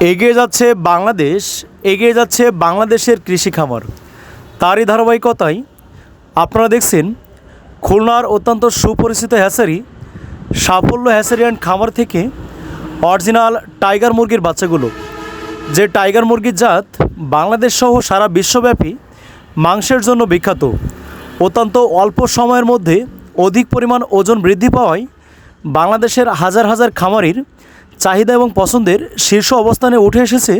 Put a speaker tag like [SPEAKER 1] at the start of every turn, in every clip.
[SPEAKER 1] এগিয়ে যাচ্ছে বাংলাদেশ, এগিয়ে যাচ্ছে বাংলাদেশের কৃষি খামার। তারই ধারাবাহিকতায় আপনারা দেখছেন খুলনার অত্যন্ত সুপরিচিত হ্যাসারি সাফল্য হ্যাসারি অ্যান্ড খামার থেকে অরিজিনাল টাইগার মুরগির বাচ্চাগুলো। যে টাইগার মুরগির জাত বাংলাদেশ সহ সারা বিশ্বব্যাপী মাংসের জন্য বিখ্যাত। অত্যন্ত অল্প সময়ের মধ্যে অধিক পরিমাণ ওজন বৃদ্ধি পাওয়ায় বাংলাদেশের হাজার হাজার খামারির চাহিদা এবং পছন্দের শীর্ষ অবস্থানে উঠে এসেছে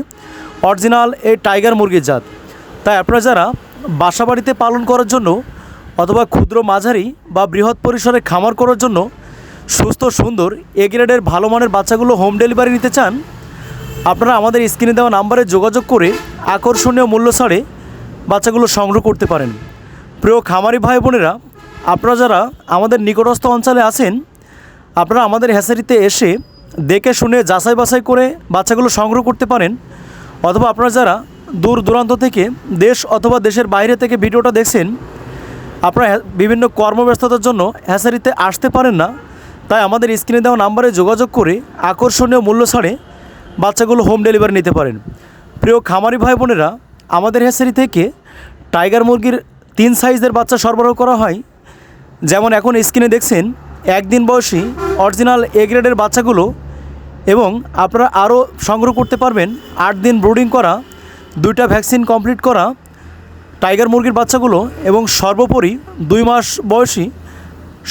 [SPEAKER 1] অরিজিনাল এই টাইগার মুরগির জাত। তাই আপনারা যারা বাসাবাড়িতে পালন করার জন্য অথবা ক্ষুদ্র মাঝারি বা বৃহৎ পরিসরে খামার করার জন্য সুস্থ, সুন্দর, এ গ্রেডের ভালো মানের বাচ্চাগুলো হোম ডেলিভারি নিতে চান, আপনারা আমাদের স্ক্রিনে দেওয়া নাম্বারে যোগাযোগ করে আকর্ষণীয় মূল্য ছাড়ে বাচ্চাগুলো সংগ্রহ করতে পারেন। প্রিয় খামারি ভাই বোনেরা, আপনারা যারা আমাদের নিকটস্থ অঞ্চলে আছেন, আপনারা আমাদের হ্যাসারিতে এসে দেখে শুনে যাচাই বাছাই করে বাচ্চাগুলো সংগ্রহ করতে পারেন। অথবা আপনারা যারা দূর দূরান্ত থেকে দেশ অথবা দেশের বাইরে থেকে ভিডিওটা দেখছেন, আপনারা বিভিন্ন কর্মব্যস্ততার জন্য হ্যাসারিতে আসতে পারেন না। তাই আমাদের স্ক্রিনে দেওয়া নাম্বারে যোগাযোগ করে আকর্ষণীয় মূল্য ছাড়ে বাচ্চাগুলো হোম ডেলিভারি নিতে পারেন। প্রিয় খামারি ভাই বোনেরা, আমাদের হ্যাসারি থেকে টাইগার মুরগির তিন সাইজের বাচ্চা সরবরাহ করা হয়। যেমন এখন স্ক্রিনে দেখছেন, একদিন বয়সী অরিজিনাল এ গ্রেডের বাচ্চাগুলো এবং আপনারা আরও সংগ্রহ করতে পারবেন। আট দিন ব্রুডিং করা, দুইটা ভ্যাকসিন কমপ্লিট করা, টাইগার মুরগির বাচ্চাগুলো এবং সর্বোপরি দুই মাস বয়সী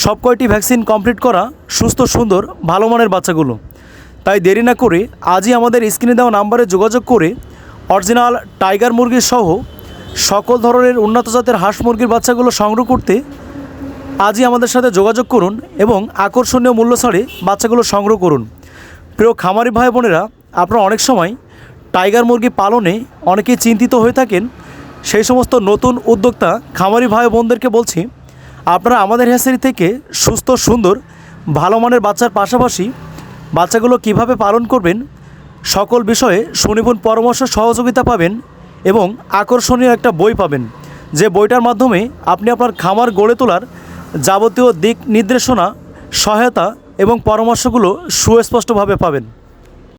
[SPEAKER 1] সব কয়টি ভ্যাকসিন কমপ্লিট করা, সুস্থ, সুন্দর, ভালো মানের বাচ্চাগুলো। তাই দেরি না করে আজই আমাদের স্ক্রিনে দেওয়া নাম্বারে যোগাযোগ করে অরিজিনাল টাইগার মুরগির সহ সকল ধরনের উন্নত জাতের হাঁস মুরগির বাচ্চাগুলো সংগ্রহ করতে আজই আমাদের সাথে যোগাযোগ করুন এবং আকর্ষণীয় মূল্য ছাড়ে বাচ্চাগুলো সংগ্রহ করুন। প্রিয় খামারি ভাই বোনেরা, আপনারা অনেক সময় টাইগার মুরগি পালনে অনেকেই চিন্তিত হয়ে থাকেন। সেই সমস্ত নতুন উদ্যোক্তা খামারি ভাই বোনদেরকে বলছি, আপনারা আমাদের হ্যাসারি থেকে সুস্থ, সুন্দর, ভালো মানের বাচ্চার পাশাপাশি বাচ্চাগুলো কীভাবে পালন করবেন, সকল বিষয়ে সুনিপুণ পরামর্শ সহযোগিতা পাবেন এবং আকর্ষণীয় একটা বই পাবেন। যে বইটার মাধ্যমে আপনি আপনার খামার গড়ে তোলার যাবতীয় দিক নির্দেশনা সহায়তা এবং পরামর্শগুলো সুস্পষ্টভাবে পাবেন।